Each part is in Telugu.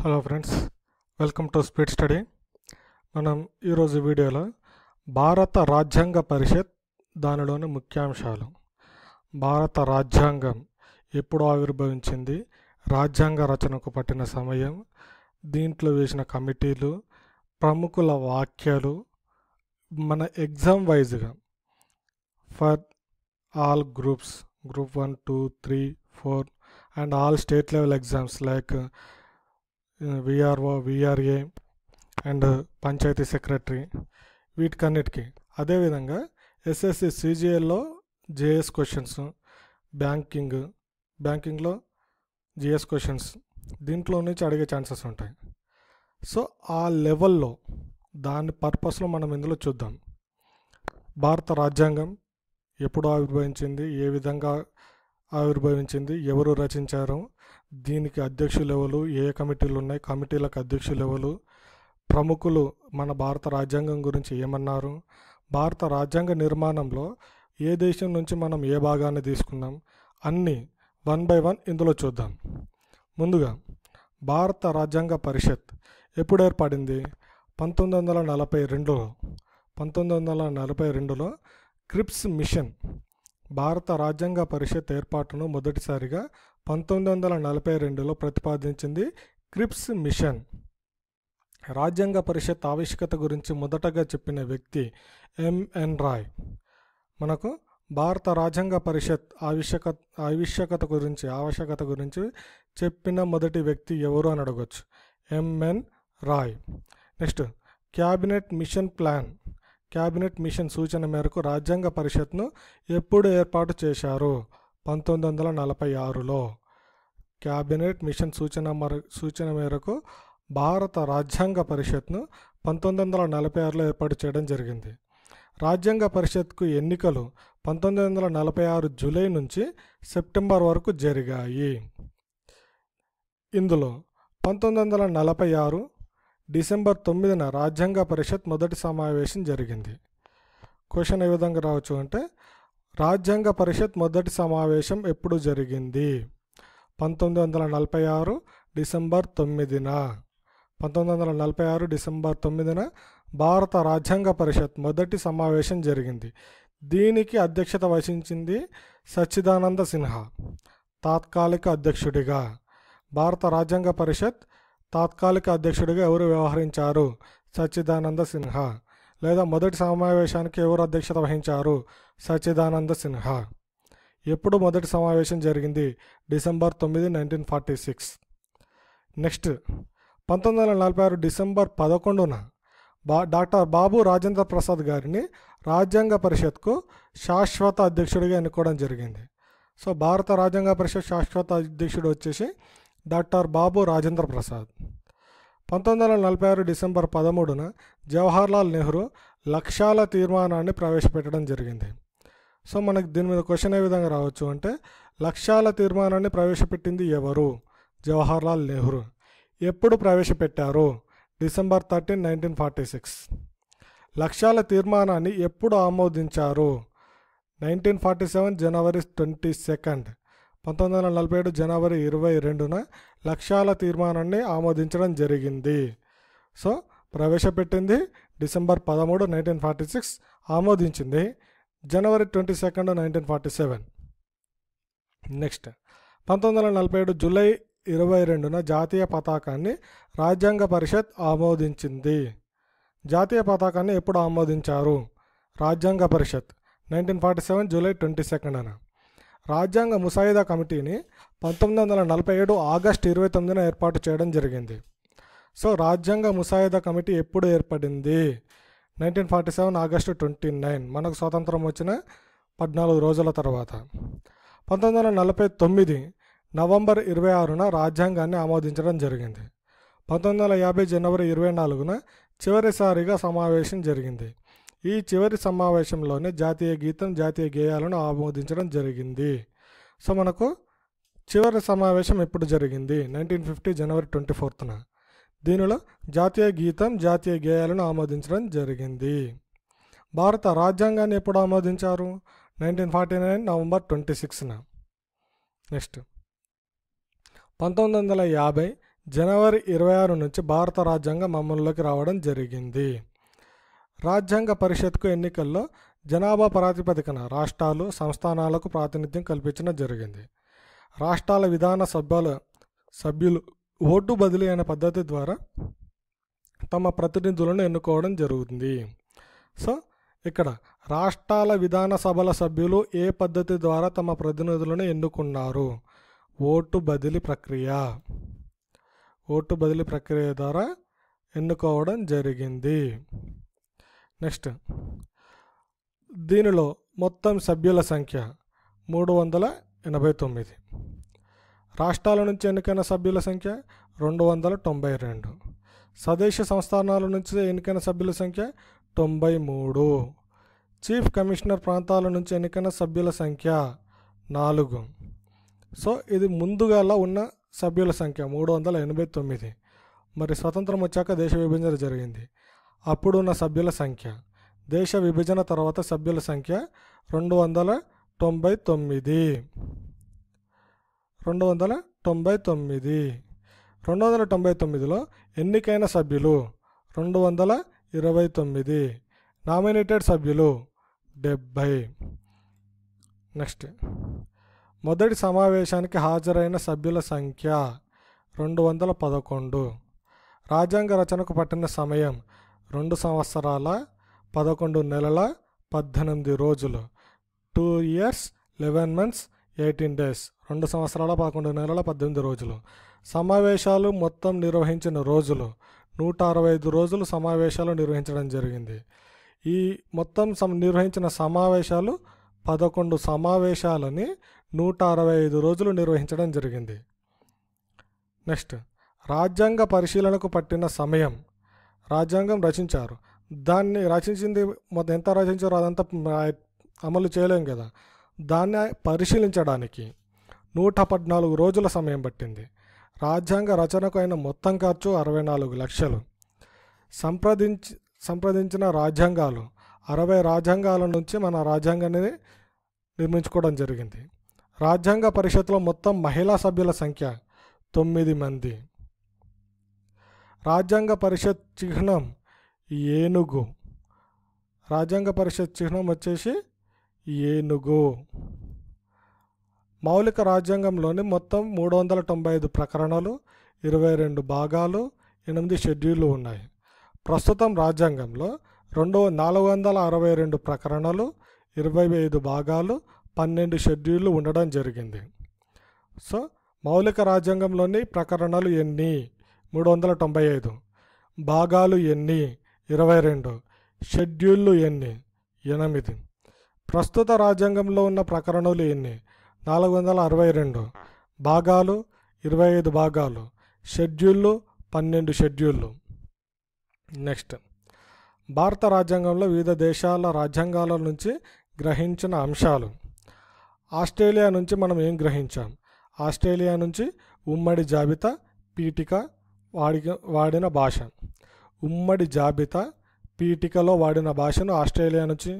Hello friends welcome to speed study మనం ఈరోజు వీడియోలో భారత రాజ్యాంగ పరిషత్ దానిలోని ముఖ్యాంశాలు భారత రాజ్యాంగం ఎప్పుడు ఆవిర్భవించింది రాజ్యాంగ రచనకు పట్టిన సమయం దీంట్లో వేసిన కమిటీలు ప్రముఖుల వాక్యాలు మన ఎగ్జామ్ వైజ్గా for all groups group one two three four and all state level exams like VRO VRA and panchayat secretary వీటికన్నిటికీ అదేవిధంగా ఎస్ఎస్సి సిజిఎల్లో జేఎస్ క్వశ్చన్స్ బ్యాంకింగ్ బ్యాంకింగ్లో జిఎస్ క్వశ్చన్స్ దీంట్లో నుంచి అడిగే ఛాన్సెస్ ఉంటాయి సో ఆ లెవెల్లో దాని పర్పస్లో మనం ఇందులో చూద్దాం భారత రాజ్యాంగం ఎప్పుడు ఆవిర్భవించింది ఏ విధంగా ఆవిర్భవించింది ఎవరు రచించారు దీనికి అధ్యక్షులు ఎవరు ఏ కమిటీలు ఉన్నాయి కమిటీలకు అధ్యక్షులు ఎవరు ప్రముఖులు మన భారత రాజ్యాంగం గురించి ఏమన్నారు భారత రాజ్యాంగ నిర్మాణంలో ఏ దేశం నుంచి మనం ఏ భాగాన్ని తీసుకున్నాం అన్నీ వన్ బై వన్ ఇందులో చూద్దాం ముందుగా భారత రాజ్యాంగ పరిషత్ ఎప్పుడు ఏర్పడింది పంతొమ్మిది వందల నలభై రెండులో పంతొమ్మిది వందల నలభై రెండులో క్రిప్స్ మిషన్ భారత రాజ్యాంగ పరిషత్ ఏర్పాటును మొదటిసారిగా పంతొమ్మిది వందల నలభై రెండులో ప్రతిపాదించింది క్రిప్స్ మిషన్ రాజ్యాంగ పరిషత్ ఆవిష్కత గురించి మొదటగా చెప్పిన వ్యక్తి ఎంఎన్ రాయ్ మనకు భారత రాజ్యాంగ పరిషత్ ఆవిష్యక ఆవశ్యకత గురించి ఆవశ్యకత గురించి చెప్పిన మొదటి వ్యక్తి ఎవరు అని అడగచ్చు MN Roy next cabinet mission plan cabinet mission సూచన మేరకు రాజ్యాంగ పరిషత్ను ఎప్పుడు ఏర్పాటు చేశారు పంతొమ్మిది వందల నలభై ఆరులో క్యాబినెట్ మిషన్ సూచన మర సూచన మేరకు భారత రాజ్యాంగ పరిషత్ను పంతొమ్మిది వందల నలభై ఆరులో ఏర్పాటు చేయడం జరిగింది రాజ్యాంగ పరిషత్కు ఎన్నికలు పంతొమ్మిది వందల నలభై ఆరు జూలై నుంచి సెప్టెంబర్ వరకు జరిగాయి ఇందులో పంతొమ్మిది వందల నలభై ఆరు డిసెంబర్ తొమ్మిదిన రాజ్యాంగ పరిషత్ మొదటి సమావేశం జరిగింది క్వశ్చన్ ఏ విధంగా రావచ్చు అంటే రాజ్యాంగ పరిషత్ మొదటి సమావేశం ఎప్పుడు జరిగింది పంతొమ్మిది వందల నలభై ఆరు డిసెంబర్ తొమ్మిదిన పంతొమ్మిది వందల నలభై ఆరు డిసెంబర్ తొమ్మిదిన భారత రాజ్యాంగ పరిషత్ మొదటి సమావేశం జరిగింది దీనికి అధ్యక్షత వహించింది సచ్చిదానంద సిన్హా తాత్కాలిక అధ్యక్షుడిగా భారత రాజ్యాంగ పరిషత్ తాత్కాలిక అధ్యక్షుడిగా ఎవరు వ్యవహరించారు సచ్చిదానంద సిన్హా లేదా మొదటి సమావేశానికి ఎవరు అధ్యక్షత వహించారు సచిదానంద సిన్హా ఎప్పుడు మొదటి సమావేశం జరిగింది డిసెంబర్ తొమ్మిది నైన్టీన్ ఫార్టీ సిక్స్ నెక్స్ట్ పంతొమ్మిది వందల నలభై ఆరు డిసెంబర్ పదకొండున బా డాక్టర్ బాబు రాజేంద్ర ప్రసాద్ గారిని రాజ్యాంగ పరిషత్కు శాశ్వత అధ్యక్షుడిగా ఎన్నుకోవడం జరిగింది సో భారత రాజ్యాంగ పరిషత్ శాశ్వత అధ్యక్షుడు వచ్చేసి డాక్టర్ బాబు రాజేంద్ర ప్రసాద్ పంతొమ్మిది వందల నలభై ఆరు డిసెంబర్ పదమూడున జవహర్లాల్ నెహ్రూ లక్ష్యాల తీర్మానాన్ని ప్రవేశపెట్టడం జరిగింది సో మనకు దీని మీద క్వశ్చన్ ఏ విధంగా రావచ్చు అంటే లక్ష్యాల తీర్మానాన్ని ప్రవేశపెట్టింది ఎవరు జవహర్లాల్ నెహ్రూ ఎప్పుడు ప్రవేశపెట్టారు December thirteen nineteen forty six లక్ష్యాల తీర్మానాన్ని ఎప్పుడు ఆమోదించారు nineteen forty seven January twenty second పంతొమ్మిది వందల నలభై ఏడు జనవరి ఇరవై రెండున లక్ష్యాల తీర్మానాన్ని ఆమోదించడం జరిగింది సో ప్రవేశపెట్టింది డిసెంబర్ పదమూడు నైన్టీన్ ఫార్టీ సిక్స్ ఆమోదించింది January twenty second nineteen forty seven next పంతొమ్మిది వందల నలభై ఏడు జూలై ఇరవై రెండున జాతీయ పతాకాన్ని రాజ్యాంగ పరిషత్ ఆమోదించింది జాతీయ పతాకాన్ని ఎప్పుడు ఆమోదించారు రాజ్యాంగ పరిషత్ nineteen forty seven July twenty second అన రాజ్యాంగ ముసాయిదా కమిటీని పంతొమ్మిది వందల నలభై ఏడు ఆగస్టు ఇరవై తొమ్మిదిన ఏర్పాటు చేయడం జరిగింది సో రాజ్యాంగ ముసాయిదా కమిటీ ఎప్పుడు ఏర్పడింది nineteen forty seven August twenty nine మనకు స్వాతంత్రం వచ్చిన పద్నాలుగు రోజుల తర్వాత పంతొమ్మిది వందల నలభై తొమ్మిది నవంబర్ ఇరవై ఆరున రాజ్యాంగాన్ని ఆమోదించడం జరిగింది పంతొమ్మిది వందల యాభై జనవరి ఇరవై నాలుగున చివరిసారిగా సమావేశం జరిగింది ఈ చివరి సమావేశంలోనే జాతీయ గీతం జాతీయ గేయాలను ఆమోదించడం జరిగింది సో మనకు చివరి సమావేశం ఎప్పుడు జరిగింది నైన్టీన్ ఫిఫ్టీ జనవరి ట్వంటీ ఫోర్త్న దీనిలో జాతీయ గీతం జాతీయ గేయాలను ఆమోదించడం జరిగింది భారత రాజ్యాంగాన్ని ఎప్పుడు ఆమోదించారు nineteen forty nine November twenty సిక్స్న next పంతొమ్మిది వందల యాభై జనవరి ఇరవై ఆరు నుంచి భారత రాజ్యాంగం అమల్లోకి రావడం జరిగింది రాజ్యాంగ పరిషత్కు ఎన్నికల్లో జనాభా ప్రాతిపదికన రాష్ట్రాలు సంస్థానాలకు ప్రాతినిధ్యం కల్పించడం జరిగింది రాష్ట్రాల విధాన సభ్యుల సభ్యులు ఓటు బదిలీ అనే పద్ధతి ద్వారా తమ ప్రతినిధులను ఎన్నుకోవడం జరుగుతుంది సో ఇక్కడ రాష్ట్రాల విధానసభల సభ్యులు ఏ పద్ధతి ద్వారా తమ ప్రతినిధులను ఎన్నుకున్నారు ఓటు బదిలీ ప్రక్రియ ఓటు బదిలీ ప్రక్రియ ద్వారా ఎన్నుకోవడం జరిగింది నెక్స్ట్ దీనిలో మొత్తం సభ్యుల సంఖ్య మూడు వందల ఎనభై తొమ్మిది రాష్ట్రాల నుంచి ఎన్నికైన సభ్యుల సంఖ్య రెండు వందల తొంభై రెండు స్వదేశ సంస్థానాల నుంచి ఎన్నికైన సభ్యుల సంఖ్య తొంభై మూడు చీఫ్ కమిషనర్ ప్రాంతాల నుంచి ఎన్నికైన సభ్యుల సంఖ్య నాలుగు సో ఇది ముందుగా ఉన్న సభ్యుల సంఖ్య మూడు వందల ఎనభై తొమ్మిది మరి స్వతంత్రం వచ్చాక దేశ విభజన జరిగింది అప్పుడున్న సభ్యుల సంఖ్య దేశ విభజన తర్వాత సభ్యుల సంఖ్య రెండు వందల తొంభై తొమ్మిది రెండు వందల తొంభై తొమ్మిది రెండు వందల తొంభై తొమ్మిదిలో ఎన్నికైన సభ్యులు రెండు వందల ఇరవై తొమ్మిది నామినేటెడ్ సభ్యులు డెబ్భై నెక్స్ట్ మొదటి సమావేశానికి హాజరైన సభ్యుల సంఖ్య రెండు వందల పదకొండు రాజ్యాంగ రచనకు పట్టిన సమయం రెండు సంవత్సరాల పదకొండు నెలల పద్దెనిమిది రోజులు two years eleven months eighteen days రెండు సంవత్సరాల పదకొండు నెలల పద్దెనిమిది రోజులు సమావేశాలు మొత్తం నిర్వహించిన రోజులు నూట అరవై ఐదు రోజులు సమావేశాలు నిర్వహించడం జరిగింది ఈ మొత్తం సమ నిర్వహించిన సమావేశాలు పదకొండు సమావేశాలని నూట అరవై ఐదు రోజులు నిర్వహించడం జరిగింది నెక్స్ట్ రాజ్యాంగ పరిశీలనకు పట్టిన సమయం రాజ్యాంగం రచించారు దాన్ని రచించింది మొత్తం ఎంత రచించారో అదంతా అమలు చేయలేం కదా దాన్ని పరిశీలించడానికి నూట పద్నాలుగు రోజుల సమయం పట్టింది రాజ్యాంగ రచనకు అయిన మొత్తం ఖర్చు అరవై నాలుగు లక్షలు సంప్రదించి సంప్రదించిన రాజ్యాంగాలు అరవై రాజ్యాంగాల నుంచి మన రాజ్యాంగాన్ని నిర్మించుకోవడం జరిగింది రాజ్యాంగ పరిషత్లో మొత్తం మహిళా సభ్యుల సంఖ్య తొమ్మిది మంది రాజ్యాంగ పరిషత్ చిహ్నం ఏనుగు రాజ్యాంగ పరిషత్ చిహ్నం వచ్చేసి ఏనుగు మౌలిక రాజ్యాంగంలోని మొత్తం మూడు వందల తొంభై ఐదు ప్రకరణలు ఇరవై రెండు భాగాలు ఎనిమిది షెడ్యూళ్ళు ఉన్నాయి ప్రస్తుతం రాజ్యాంగంలో రెండు నాలుగు వందల అరవై రెండు ప్రకరణలు ఇరవై ఐదు భాగాలు పన్నెండు షెడ్యూళ్ళు ఉండడం జరిగింది సో మౌలిక రాజ్యాంగంలోని ప్రకరణలు ఎన్ని మూడు వందల తొంభై ఐదు భాగాలు ఎన్ని ఇరవై రెండు షెడ్యూళ్ళు ఎన్ని ఎనిమిది ప్రస్తుత రాజ్యాంగంలో ఉన్న ప్రకరణలు ఎన్ని నాలుగు వందల అరవై రెండు భాగాలు ఇరవై ఐదు భాగాలు షెడ్యూళ్ళు పన్నెండు షెడ్యూళ్ళు నెక్స్ట్ భారత రాజ్యాంగంలో వివిధ దేశాల రాజ్యాంగాల నుంచి గ్రహించిన అంశాలు ఆస్ట్రేలియా నుంచి మనం ఏం గ్రహించాం ఆస్ట్రేలియా నుంచి ఉమ్మడి జాబితా పీఠిక వాడి వాడిన భాష ఉమ్మడి జాబితా పీఠికలో వాడిన భాషను ఆస్ట్రేలియా నుంచి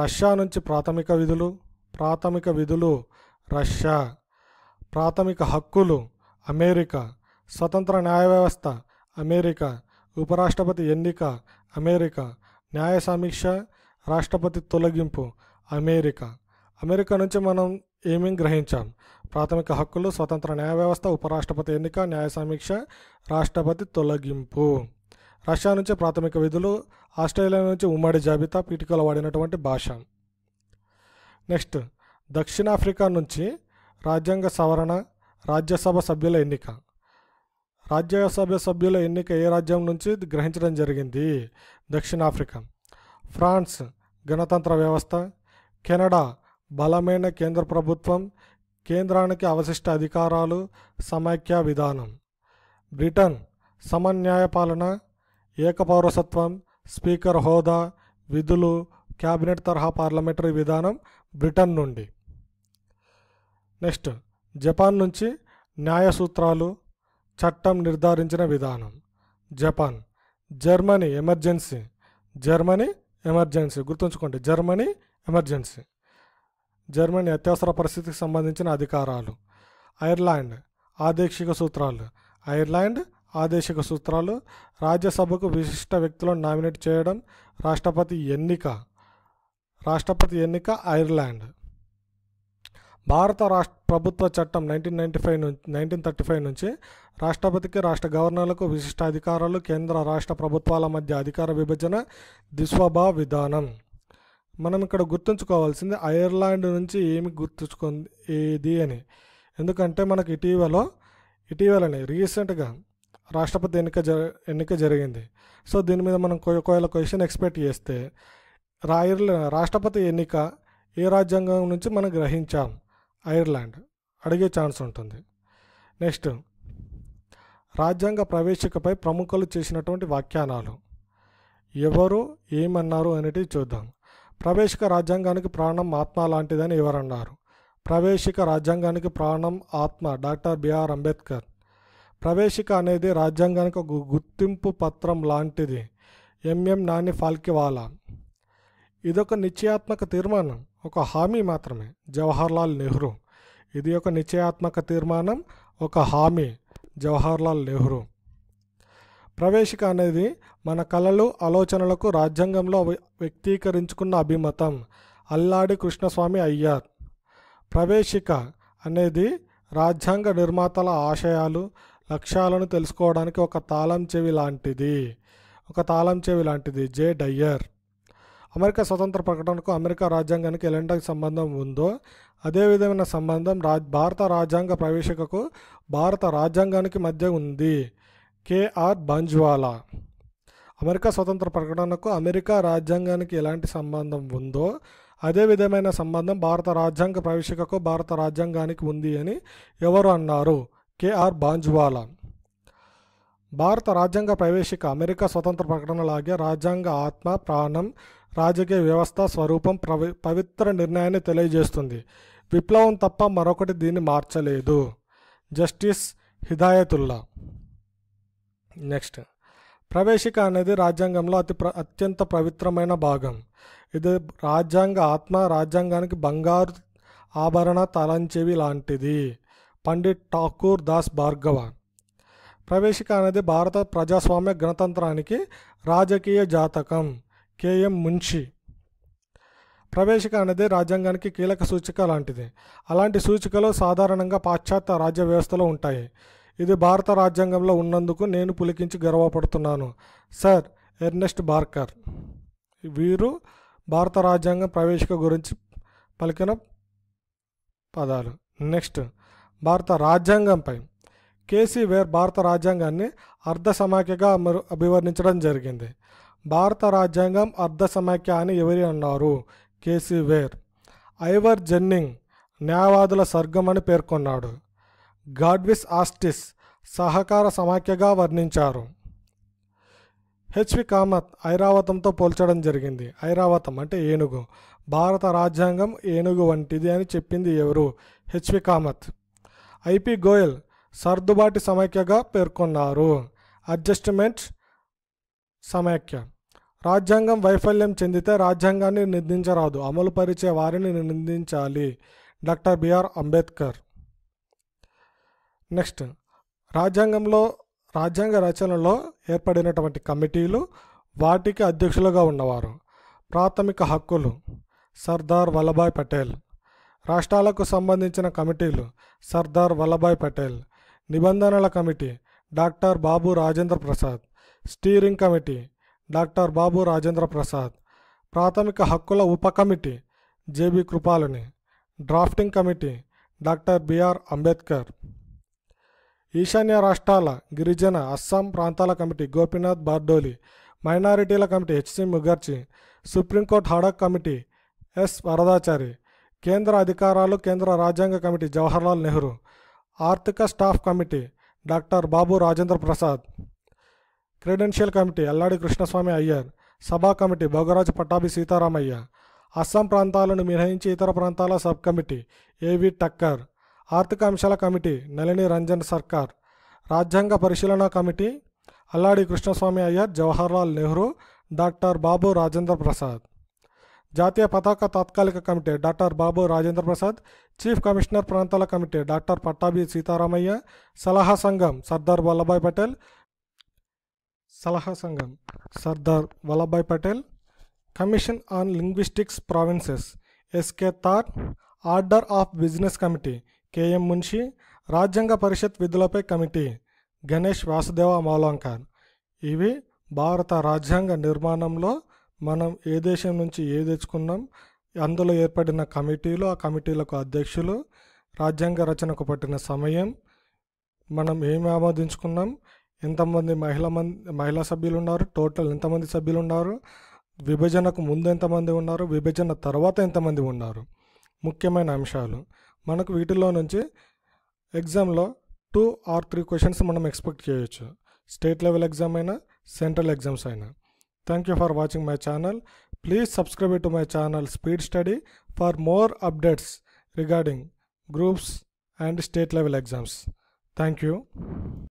రష్యా నుంచి ప్రాథమిక విధులు ప్రాథమిక విధులు రష్యా ప్రాథమిక హక్కులు అమెరికా స్వతంత్ర న్యాయ వ్యవస్థ అమెరికా ఉపరాష్ట్రపతి ఎన్నిక అమెరికా న్యాయ సమీక్ష రాష్ట్రపతి తొలగింపు అమెరికా అమెరికా నుంచి మనం ఏమేం గ్రహించాం ప్రాథమిక హక్కులు స్వతంత్ర న్యాయ వ్యవస్థ ఉపరాష్ట్రపతి ఎన్నిక న్యాయ సమీక్ష రాష్ట్రపతి తొలగింపు రష్యా నుంచి ప్రాథమిక విధులు ఆస్ట్రేలియా నుంచి ఉమ్మడి జాబితా పీటికలు వాడినటువంటి భాష నెక్స్ట్ దక్షిణాఫ్రికా నుంచి రాజ్యాంగ సవరణ రాజ్యసభ సభ్యుల ఎన్నిక రాజ్యసభ సభ్యుల ఎన్నిక ఏ రాజ్యం నుంచి గ్రహించడం జరిగింది దక్షిణాఫ్రికా ఫ్రాన్స్ గణతంత్ర వ్యవస్థ కెనడా బలమైన కేంద్ర ప్రభుత్వం కేంద్రానికి అవశిష్ట అధికారాలు సమైక్య విధానం బ్రిటన్ సమన్యాయ పాలన ఏకపౌరసత్వం స్పీకర్ హోదా విధులు క్యాబినెట్ తరహా పార్లమెంటరీ విధానం బ్రిటన్ నుండి నెక్స్ట్ జపాన్ నుంచి న్యాయ సూత్రాలు చట్టం నిర్ధారించిన విధానం Japan Germany emergency Germany emergency గుర్తుంచుకోండి జర్మనీ ఎమర్జెన్సీ జర్మనీ అత్యవసర పరిస్థితికి సంబంధించిన అధికారాలు ఐర్లాండ్ ఆదేశిక సూత్రాలు ఐర్లాండ్ ఆదేశక సూత్రాలు రాజ్యసభకు విశిష్ట వ్యక్తులను నామినేట్ చేయడం రాష్ట్రపతి ఎన్నిక రాష్ట్రపతి ఎన్నిక ఐర్లాండ్ భారత రాష్ట్ర ప్రభుత్వ చట్టం నైన్టీన్ నైన్టీ ఫైవ్ నుంచి నైన్టీన్ థర్టీ ఫైవ్ నుంచి రాష్ట్రపతికి రాష్ట్ర గవర్నర్లకు విశిష్ట అధికారాలు కేంద్ర రాష్ట్ర ప్రభుత్వాల మధ్య అధికార విభజన దిస్వభా విధానం మనం ఇక్కడ గుర్తుంచుకోవాల్సింది ఐర్లాండ్ నుంచి ఏమి గుర్తుంచుకుంది ఏది అని ఎందుకంటే మనకు ఇటీవల ఇటీవలనే రీసెంట్గా రాష్ట్రపతి ఎన్నిక జ ఎన్నిక జరిగింది సో దీని మీద మనం ఒకవేళ క్వశ్చన్ ఎక్స్పెక్ట్ చేస్తే ఐర్లా రాష్ట్రపతి ఎన్నిక ఏ రాజ్యాంగం నుంచి మనం గ్రహించాం ఐర్లాండ్ అడిగే ఛాన్స్ ఉంటుంది నెక్స్ట్ రాజ్యాంగ ప్రవేశికపై ప్రముఖులు చేసినటువంటి వ్యాఖ్యానాలు ఎవరు ఏమన్నారు అనేటివి చూద్దాం ప్రవేశిక రాజ్యాంగానికి ప్రాణం ఆత్మ లాంటిదని ఎవరన్నారు ప్రవేశిక రాజ్యాంగానికి ప్రాణం ఆత్మ డాక్టర్ బిఆర్ అంబేద్కర్ ప్రవేశిక అనేది రాజ్యాంగానికి ఒక గుర్తింపు పత్రం లాంటిది ఎంఎం నాని ఫాల్కివాలా ఇదొక నిశ్చయాత్మక తీర్మానం ఒక హామీ మాత్రమే జవహర్లాల్ నెహ్రూ ఇది ఒక నిశ్చయాత్మక తీర్మానం ఒక హామీ జవహర్లాల్ నెహ్రూ ప్రవేశిక అనేది మన కళలు ఆలోచనలకు రాజ్యాంగంలో వ్యక్తీకరించుకున్న అభిమతం అల్లాడి కృష్ణస్వామి అయ్యార్ ప్రవేశిక అనేది రాజ్యాంగ నిర్మాతల ఆశయాలు లక్ష్యాలను తెలుసుకోవడానికి ఒక తాళం చెవి లాంటిది ఒక తాళం చెవి లాంటిది జే డయ్యర్ అమెరికా స్వతంత్ర ప్రకటనకు అమెరికా రాజ్యాంగానికి ఎలాంటి సంబంధం ఉందో అదే విధమైన సంబంధం రా భారత రాజ్యాంగ ప్రవేశికకు భారత రాజ్యాంగానికి మధ్య ఉంది కేఆర్ బంజ్వాలా అమెరికా స్వతంత్ర ప్రకటనకు అమెరికా రాజ్యాంగానికి ఎలాంటి సంబంధం ఉందో అదే విధమైన సంబంధం భారత రాజ్యాంగ ప్రవేశికకు భారత రాజ్యాంగానికి ఉంది అని ఎవరు అన్నారు కెఆర్ బాంజ్వాలా భారత రాజ్యాంగ ప్రవేశిక అమెరికా స్వతంత్ర ప్రకటనలాగే రాజ్యాంగ ఆత్మ ప్రాణం రాజకీయ వ్యవస్థ స్వరూపం ప్రవి పవిత్ర నిర్ణయాన్ని తెలియజేస్తుంది విప్లవం తప్ప మరొకటి దీన్ని మార్చలేదు జస్టిస్ హిదాయతుల్లా నెక్స్ట్ ప్రవేశిక అనేది రాజ్యాంగంలో అతి ప్ర అత్యంత పవిత్రమైన భాగం ఇది రాజ్యాంగ ఆత్మ రాజ్యాంగానికి బంగారు ఆభరణ తలంచేవి లాంటిది పండిట్ ఠాకూర్ దాస్ భార్గవ ప్రవేశిక అనేది భారత ప్రజాస్వామ్య గణతంత్రానికి రాజకీయ జాతకం కేఎం మున్షి ప్రవేశిక అనేది రాజ్యాంగానికి కీలక సూచిక లాంటిది అలాంటి సూచికలు సాధారణంగా పాశ్చాత్య రాజ్య వ్యవస్థలో ఉంటాయి ఇది భారత రాజ్యాంగంలో ఉన్నందుకు నేను పులికించి గర్వపడుతున్నాను సార్ ఎర్నెస్ట్ బార్కర్ వీరు భారత రాజ్యాంగం ప్రవేశిక గురించి పలికిన పదాలు నెక్స్ట్ భారత రాజ్యాంగంపై కేసీ వేర్ భారత రాజ్యాంగాన్ని అర్ధ సమాఖ్యగా అభివర్ణించడం జరిగింది భారత రాజ్యాంగం అర్ధ సమాఖ్య అని ఎవరి అన్నారు కేసీ వేర్ ఐవర్ జెన్నింగ్ న్యాయవాదుల సర్గం అని పేర్కొన్నాడు గాడ్విస్ ఆస్టిస్ సహకార సమాఖ్యగా వర్ణించారు హెచ్వి కామత్ ఐరావతంతో పోల్చడం జరిగింది ఐరావతం అంటే ఏనుగు భారత రాజ్యాంగం ఏనుగు వంటిది అని చెప్పింది ఎవరు హెచ్వి కామత్ ఐపి గోయల్ సర్దుబాటు సమైక్యగా పేర్కొన్నారు అడ్జస్ట్మెంట్ సమైక్య రాజ్యాంగం వైఫల్యం చెందితే రాజ్యాంగాన్ని నిందించరాదు అమలు పరిచే వారిని నిందించాలి డాక్టర్ బిఆర్ అంబేద్కర్ నెక్స్ట్ రాజ్యాంగంలో రాజ్యాంగ రచనలో ఏర్పడినటువంటి కమిటీలు వాటికి అధ్యక్షులుగా ఉన్నవారు ప్రాథమిక హక్కులు సర్దార్ వల్లభాయ్ పటేల్ రాష్ట్రాలకు సంబంధించిన కమిటీలు సర్దార్ వల్లభాయ్ పటేల్ నిబంధనల committee doctor Babu Rajendra Prasad steering committee doctor Babu Rajendra Prasad ప్రాథమిక హక్కుల ఉప committee JB Kripalani drafting committee doctor BR Ambedkar ఈశాన్య రాష్ట్రాల గిరిజన అస్సాం ప్రాంతాల కమిటీ గోపీనాథ్ బార్డోలి మైనారిటీల committee HC Mukherjee supreme court ad hoc committee S Varadachari కేంద్ర అధికారాలు కేంద్ర రాజ్యాంగ కమిటీ జవహర్లాల్ నెహ్రూ ఆర్థిక staff committee doctor Babu Rajendra Prasad credential committee Alladi Krishnaswamy Ayyar సభా కమిటీ భోగరాజు పట్టాభి సీతారామయ్య అస్సాం ప్రాంతాలను మినహాయించి ఇతర ప్రాంతాల సబ్ కమిటీ ఏవి టక్కర్ ఆర్థిక అంశాల కమిటీ నళిని రంజన్ సర్కార్ రాజ్యాంగ పరిశీలన కమిటీ అల్లాడి కృష్ణస్వామి అయ్యర్ జవహర్లాల్ నెహ్రూ డాక్టర్ బాబు రాజేంద్ర ప్రసాద్ జాతీయ పతాక తాత్కాలిక committee doctor Babu Rajendra Prasad chief commissioner ప్రాంతాల కమిటీ డాక్టర్ పట్టాభి సీతారామయ్య సలహా సంఘం సర్దార్ వల్లభాయ్ పటేల్ సలహా సంఘం Sardar Vallabhbhai Patel commission on linguistics provinces SK Dar order of business committee KM Munshi రాజ్యాంగ పరిషత్ విధులపై కమిటీ గణేష్ వాసుదేవ మౌలాంకర్ ఇవి భారత రాజ్యాంగ నిర్మాణంలో మనం ఏ దేశం నుంచి ఏ తెచ్చుకున్నాం అందులో ఏర్పడిన కమిటీలు ఆ కమిటీలకు అధ్యక్షులు రాజ్యాంగ రచనకు పట్టిన సమయం మనం ఏమి ఆమోదించుకున్నాం ఎంతమంది మహిళా మంది మహిళా సభ్యులు ఉన్నారు టోటల్ ఎంతమంది సభ్యులు ఉన్నారు విభజనకు ముందు ఎంతమంది ఉన్నారు విభజన తర్వాత ఎంతమంది ఉన్నారు ముఖ్యమైన అంశాలు మనకు వీటిలో నుంచి ఎగ్జామ్లో టూ ఆర్ త్రీ క్వశ్చన్స్ మనం ఎక్స్పెక్ట్ చేయొచ్చు స్టేట్ లెవెల్ ఎగ్జామ్ అయినా సెంట్రల్ ఎగ్జామ్స్ అయినా Thank you for watching my channel. Please subscribe to my channel Speed Study for more updates regarding groups and state level exams. Thank you.